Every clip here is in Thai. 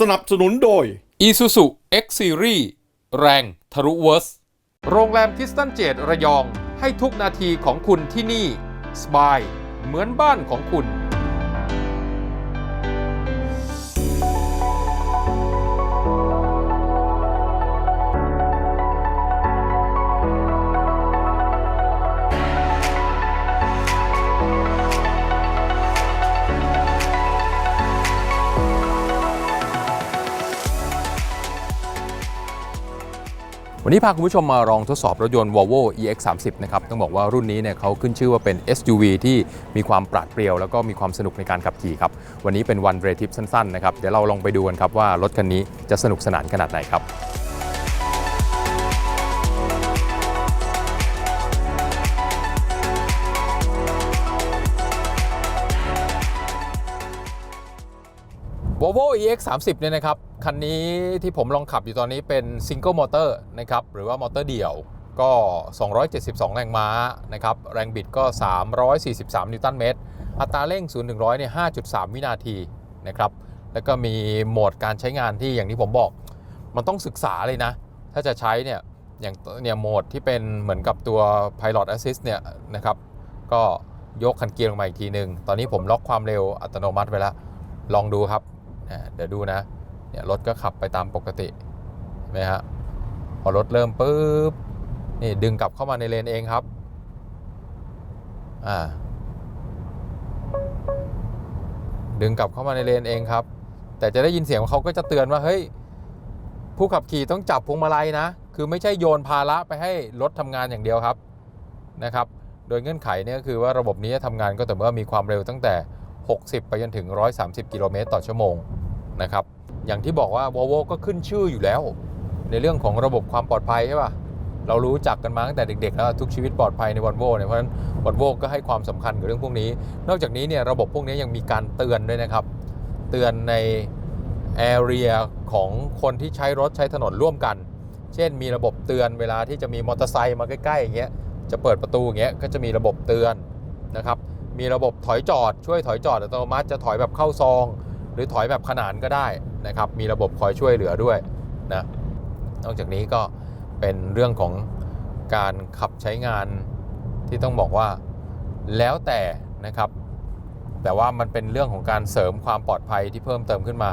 สนับสนุนโดย Isuzu X Series แรงทะลุเวิร์ส โรงแรมคิสตันเจดระยอง ให้ทุกนาทีของคุณที่นี่ สบาย เหมือนบ้านของคุณ วันนี้พาคุณผู้ชมมาลองทดสอบรถยนต์ Volvo EX30 นะครับ ต้องบอกว่ารุ่นนี้เนี่ยเขาขึ้นชื่อว่าเป็น SUV ที่มีความปราดเปรียว แล้วก็มีความสนุกในการขับขี่ครับ วันนี้เป็นวันเรทิปสั้นๆนะครับ เดี๋ยวเราลองไปดูกันครับว่ารถคันนี้จะสนุกสนานขนาดไหนครับ Volvo EX30 เนี่ยนะครับ คันนี้ที่ผมลองขับอยู่ตอนนี้เป็น Single Motor นะครับหรือว่ามอเตอร์เดี่ยวก็ 272 แรงม้านะครับแรงบิดก็ 343 นิวตันเมตร อัตราเร่ง 0 1 0 0เนี่ย5.3 วินาทีนะครับแล้วก็มีโหมดการใช้งานที่อย่างที่ผมบอก มันต้องศึกษาเลยนะ ถ้าจะใช้เนี่ยอย่างเนี่ยโหมดที่เป็นเหมือนกับตัว Pilot Assist เนี่ยนะครับก็ยกคันเกียร์ลงมาอีกทีหนึ่งตอนนี้ผมล็อกความเร็วอัตโนมัติไว้แล้ว ลองดูครับ เดี๋ยวดูนะ เนี่ยรถก็ขับไปตามปกตินไหมฮะพอรถเริ่มปุ๊บนี่ดึงกลับเข้ามาในเลนเองครับอ่าดึงกลับเข้ามาในเลนเองครับ แต่จะได้ยินเสียงเขาก็จะเตือนว่าเฮ้ยผู้ขับขี่ต้องจับพวงมาลัยนะ คือไม่ใช่โยนภาระไปให้รถทำงานอย่างเดียวครับนะครับ โดยเงื่อนไขเนี่ยก็คือว่าระบบนี้จะทำงานก็แต่เมื่อมีความเร็วตั้งแต่ 60 ไปจนถึง 130 กิโลเมตรต่อชั่วโมงนะครับ อย่างที่บอกว่า Volvo ก็ขึ้นชื่ออยู่แล้ว ในเรื่องของระบบความปลอดภัยใช่ป่ะเรารู้จักกันมาตั้งแต่เด็กๆแล้วทุกชีวิตปลอดภัยใน Volvo เนี่ยเพราะฉะนั้น Volvo ก็ให้ความสำคัญกับเรื่องพวกนี้ นอกจากนี้เนี่ยระบบพวกนี้ยังมีการเตือนด้วยนะครับ เตือนใน area ของคนที่ใช้รถใช้ถนนร่วมกัน เช่นมีระบบเตือนเวลาที่จะมีมอเตอร์ไซค์มาใกล้ๆอย่างเงี้ยจะเปิดประตูอย่างเงี้ยก็จะมีระบบเตือนนะครับมีระบบถอยจอดช่วยถอยจอดอัตโนมัติจะถอยแบบเข้าซอง หรือถอยแบบขนานก็ได้นะครับ มีระบบคอยช่วยเหลือด้วยนะนอกจากนี้ก็เป็นเรื่องของการขับใช้งานที่ต้องบอกว่าแล้วแต่นะครับ แต่ว่ามันเป็นเรื่องของการเสริมความปลอดภัยที่เพิ่มเติมขึ้นมา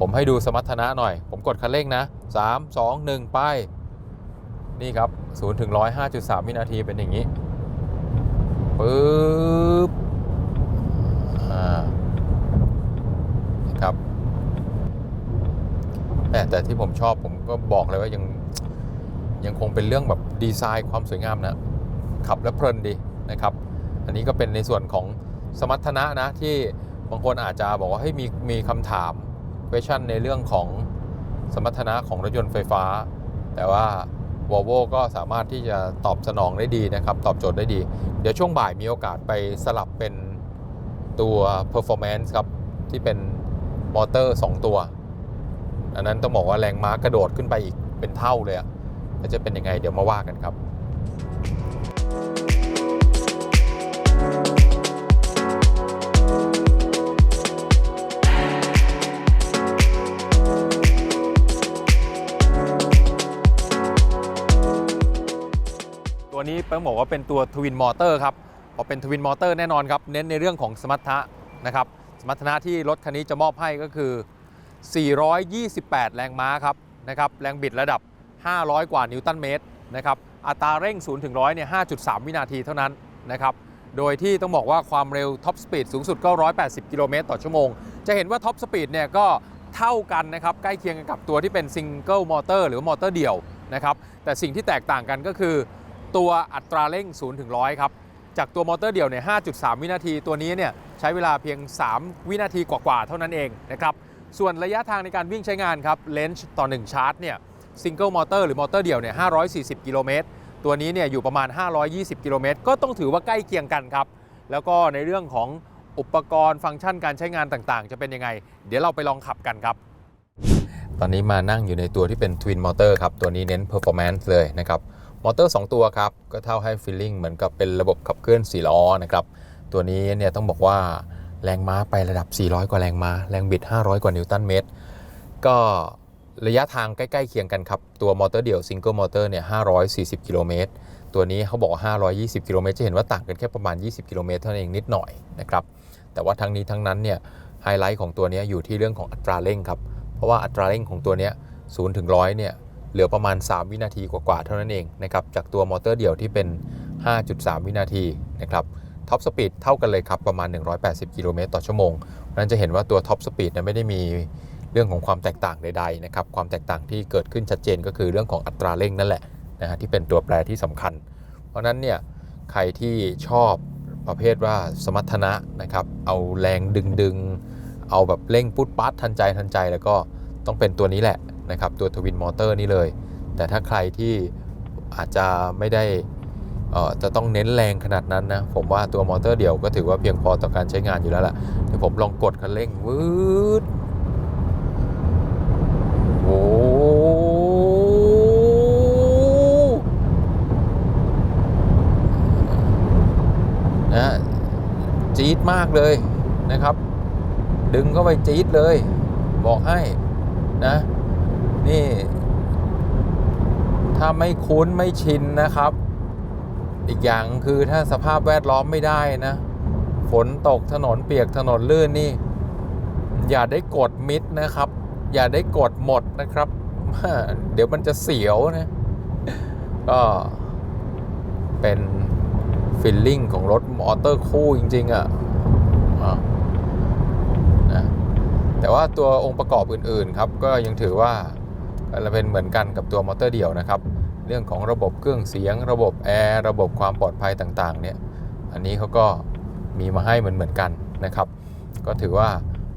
ผมให้ดูสมรรถนะหน่อย ผมกดคันเร่งนะ 3 2 1 ไป นี่ครับ0ถึง100 5.3 วินาทีเป็นอย่างนี้ปึ๊บ อ่าครับ แต่แต่ที่ผมชอบผมก็บอกเลยว่ายังยังคงเป็นเรื่องแบบดีไซน์ความสวยงามนะขับแล้วเพลินดีนะครับ อันนี้ก็เป็นในส่วนของสมรรถนะนะที่บางคนอาจจะบอกว่าให้ยมีมีคำถาม question ในเรื่องของสมรรถนะของรถยนต์ไฟฟ้า แต่ว่า Volvo ก็สามารถที่จะตอบสนองได้ดีนะครับ ตอบโจทย์ได้ดี เดี๋ยวช่วงบ่ายมีโอกาสไปสลับเป็นตัว performance ครับ ที่เป็นมอเตอร์ 2 ตัว อันนั้นต้องบอกว่าแรงม้ากระโดดขึ้นไปอีกเป็นเท่าเลยอะแล้วจะเป็นยังไงเดี๋ยวมาว่ากันครับตัวนี้ต้องบอกว่าเป็นตัวทวินมอเตอร์ครับพอเป็นทวินมอเตอร์แน่นอนครับ เน้นในเรื่องของสมรรถนะนะครับ สมรรถนะที่รถคันนี้จะมอบให้ก็คือ 428 แรงม้าครับนะครับแรงบิดระดับ 500 กว่านิวตันเมตรนะครับอัตราเร่ง 0 ถึง 100 เนี่ย 5.3 วินาทีเท่านั้นนะครับโดยที่ต้องบอกว่าความเร็วท็อปสปีดสูงสุดก็ 180 กิโลเมตรต่อชั่วโมง จะเห็นว่าท็อปสปีดเนี่ยก็เท่ากันนะครับ ใกล้เคียงกันกับตัวที่เป็นซิงเกิลมอเตอร์หรือมอเตอร์เดี่ยวนะครับแต่สิ่งที่แตกต่างกันก็คือ ตัวอัตราเร่ง 0 ถึง 100 ครับ จากตัวมอเตอร์เดี่ยวเนี่ย 5.3 วินาที ตัวนี้เนี่ยใช้เวลาเพียง 3 วินาทีกว่าๆ เท่านั้นเองนะครับ ส่วนระยะทางในการวิ่งใช้งานครับเลนส์ต่อ 1 ชาร์จเนี่ยซิงเกิลมอเตอร์หรือมอเตอร์เดี่ยวเนี่ย540 กิโลเมตร ตัวนี้เนี่ยอยู่ประมาณ 520 กิโลเมตร ก็ต้องถือว่าใกล้เคียงกันครับ แล้วก็ในเรื่องของอุปกรณ์ฟังก์ชันการใช้งานต่างๆ จะเป็นยังไง เดี๋ยวเราไปลองขับกันครับ ตอนนี้มานั่งอยู่ในตัวที่เป็น Twin Motor ครับ ตัวนี้เน้น Performance เลยนะครับ มอเตอร์ 2 ตัวครับ ก็เท่าให้ Feeling เหมือนกับเป็นระบบขับเคลื่อน4ล้อนะครับ ตัวนี้เนี่ยต้องบอกว่า แรงม้าไประดับ 400 กว่าแรงม้า แรงบิด 500 กว่านิวตันเมตร ก็ระยะทางใกล้ๆเคียงกันครับ ตัวมอเตอร์เดี่ยวซิงเกิลมอเตอร์เนี่ย 540 กิโลเมตร ตัวนี้เขาบอก520 กิโลเมตร จะเห็นว่าต่างกันแค่ประมาณ 20 กิโลเมตรเท่านั้นเองนิดหน่อยนะครับ แต่ว่าทั้งนี้ทั้งนั้นเนี่ยไฮไลท์ของตัวนี้อยู่ที่เรื่องของอัตราเร่งครับ เพราะว่าอัตราเร่งของตัวนี้ย0ถึง100เนี่ยเหลือประมาณ 3 วินาทีกว่าๆเท่านั้นเองนะครับ จากตัวมอเตอร์เดี่ยวที่เป็น 5.3 วินาทีนะครับ ท็อปสปีดเท่ากันเลยครับ ประมาณ 180 กิโลเมตรต่อชั่วโมงเพราะนั้นจะเห็นว่าตัวท็อปสปีดเนี่ยไม่ได้มีเรื่องของความแตกต่างใดๆนะครับ ความแตกต่างที่เกิดขึ้นชัดเจนก็คือเรื่องของอัตราเร่งนั่นแหละนะฮะที่เป็นตัวแปรที่สำคัญ เพราะฉะนั้นเนี่ยใครที่ชอบประเภทว่าสมรรถนะนะครับ เอาแรงดึงดึงเอาแบบเร่งปุ๊ดปั๊ดทันใจทันใจแล้วก็ต้องเป็นตัวนี้แหละนะครับ ตัวทวินมอเตอร์นี่เลย แต่ถ้าใครที่อาจจะไม่ได้ จะต้องเน้นแรงขนาดนั้นนะ ผมว่าตัวมอเตอร์เดี่ยวก็ถือว่าเพียงพอต่อการใช้งานอยู่แล้วล่ะเดี๋ยวผมลองกดคันเร่งวืดโอ้นะจี๊ดมากเลยนะครับ ดึงเข้าไปจี๊ดเลย บอกให้นะ นี่ ถ้าไม่คุ้นไม่ชินนะครับ อีกอย่างคือถ้าสภาพแวดล้อมไม่ได้นะ ฝนตกถนนเปียกถนนลื่นนี่ อย่าได้กดมิดนะครับ อย่าได้กดหมดนะครับ เดี๋ยวมันจะเสียวนะก็เป็นฟิลลิ่งของรถมอเตอร์คู่จริง ๆอะ่ะอะนะแต่ว่าตัวองค์ประกอบอื่น ๆ ครับ ก็ยังถือว่าก็เป็นเหมือนกันกับตัวมอเตอร์เดี่ยวนะครับ เรื่องของระบบเครื่องเสียง ระบบแอร์ระบบความปลอดภัยต่างๆเนี่ยอันนี้เขาก็มีมาให้เหมือนเหมือนๆกันนะครับ ก็ถือว่า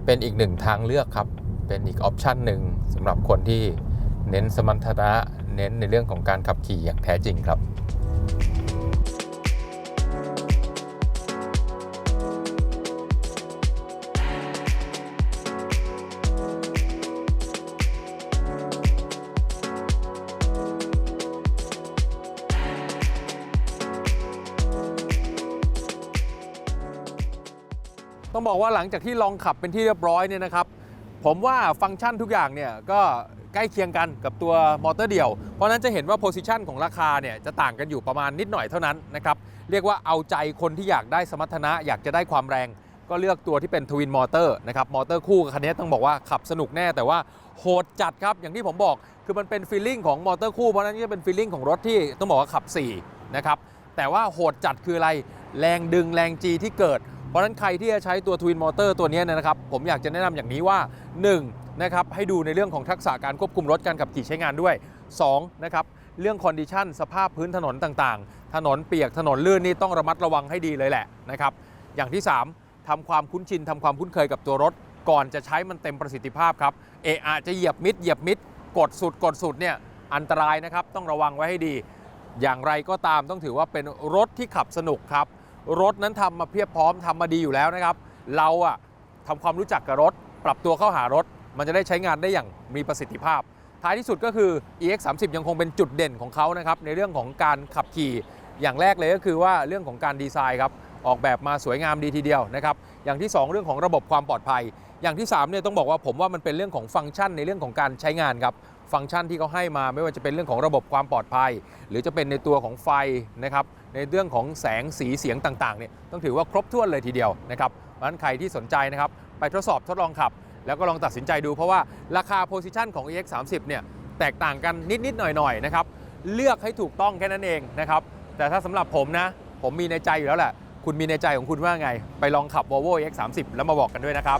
เป็นอีกหนึ่งทางเลือกครับ เป็นอีกออปชันหนึ่งสำหรับคนที่เน้นสมรรถนะ เน้นในเรื่องของการขับขี่อย่างแท้จริงครับ ต้องบอกว่าหลังจากที่ลองขับเป็นที่เรียบร้อยเนี่ยนะครับผมว่าฟังก์ชันทุกอย่างเนี่ยก็ใกล้เคียงกันกับตัวมอเตอร์เดี่ยว เพราะนั้นจะเห็นว่าโพซิชันของราคาเนี่ยจะต่างกันอยู่ประมาณนิดหน่อยเท่านั้นนะครับเรียกว่าเอาใจคนที่อยากได้สมรรถนะ อยากจะได้ความแรง ก็เลือกตัวที่เป็นทวินมอเตอร์นะครับมอเตอร์คู่กับคันนี้ต้องบอกว่าขับสนุกแน่แต่ว่าโหดจัดครับอย่างที่ผมบอกคือมันเป็นฟีลลิ่งของมอเตอร์คู่เพราะนั้นจะเป็นฟีลลิ่งของรถที่ต้องบอกว่าขับ4นะครับแต่ว่าโหดจัดคืออะไรแรงดึงแรงจีที่เกิด ราะฉะนั้นใครที่จะใช้ตัวทวินมอเตอร์ตัวนี้นะครับ ผมอยากจะแนะนำอย่างนี้ว่า 1. นะครับให้ดูในเรื่องของทักษะการควบคุมรถการขับขี่ใช้งานด้วย 2. นะครับเรื่องคอนดิชันสภาพพื้นถนนต่างๆ ถนนเปียกถนนลื่นนี่ต้องระมัดระวังให้ดีเลยแหละนะครับอย่างที่ 3ทำความคุ้นชินทำความคุ้นเคยกับตัวรถ ก่อนจะใช้มันเต็มประสิทธิภาพครับเออาจจะเหยียบมิดเหยียบมิดกดสุดกดสุดเนี่ยอันตรายนะครับต้องระวังไว้ให้ดี อย่างไรก็ตามต้องถือว่าเป็นรถที่ขับสนุกครับ รถนั้นทำมาเพียบพร้อมทำมาดีอยู่แล้วนะครับ เราอะทำความรู้จักกับรถ ปรับตัวเข้าหารถ มันจะได้ใช้งานได้อย่างมีประสิทธิภาพ ท้ายที่สุดก็คือ EX 3 0ยังคงเป็นจุดเด่นของเขานะครับในเรื่องของการขับขี่ อย่างแรกเลยก็คือว่าเรื่องของการดีไซน์ครับออกแบบมาสวยงามดีทีเดียวนะครับอย่างที่ 2 เรื่องของระบบความปลอดภัย อย่างที่3เนี่ยต้องบอกว่าผมว่ามันเป็นเรื่องของฟังก์ชันในเรื่องของการใช้งานครับฟังก์ชันที่เขาให้มาไม่ว่าจะเป็นเรื่องของระบบความปลอดภัย หรือจะเป็นในตัวของไฟนะครับ ในเรื่องของแสงสีเสียงต่างๆเนี่ยต้องถือว่าครบถ้วนเลยทีเดียวนะครับเพราะฉะนั้นใครที่สนใจนะครับไปทดสอบทดลองขับ แล้วก็ลองตัดสินใจดูเพราะว่าราคาโพซิชันของ EX 3 0เนี่ยแตกต่างกันนิดๆหน่อยๆนะครับเลือกให้ถูกต้องแค่นั้นเองนะครับแต่ถ้าสำหรับผมนะ ผมมีในใจอยู่แล้วแหละ คุณมีในใจของคุณว่าไง ไปลองขับ Volvo EX 3 0 แล้วมาบอกกันด้วยนะครับ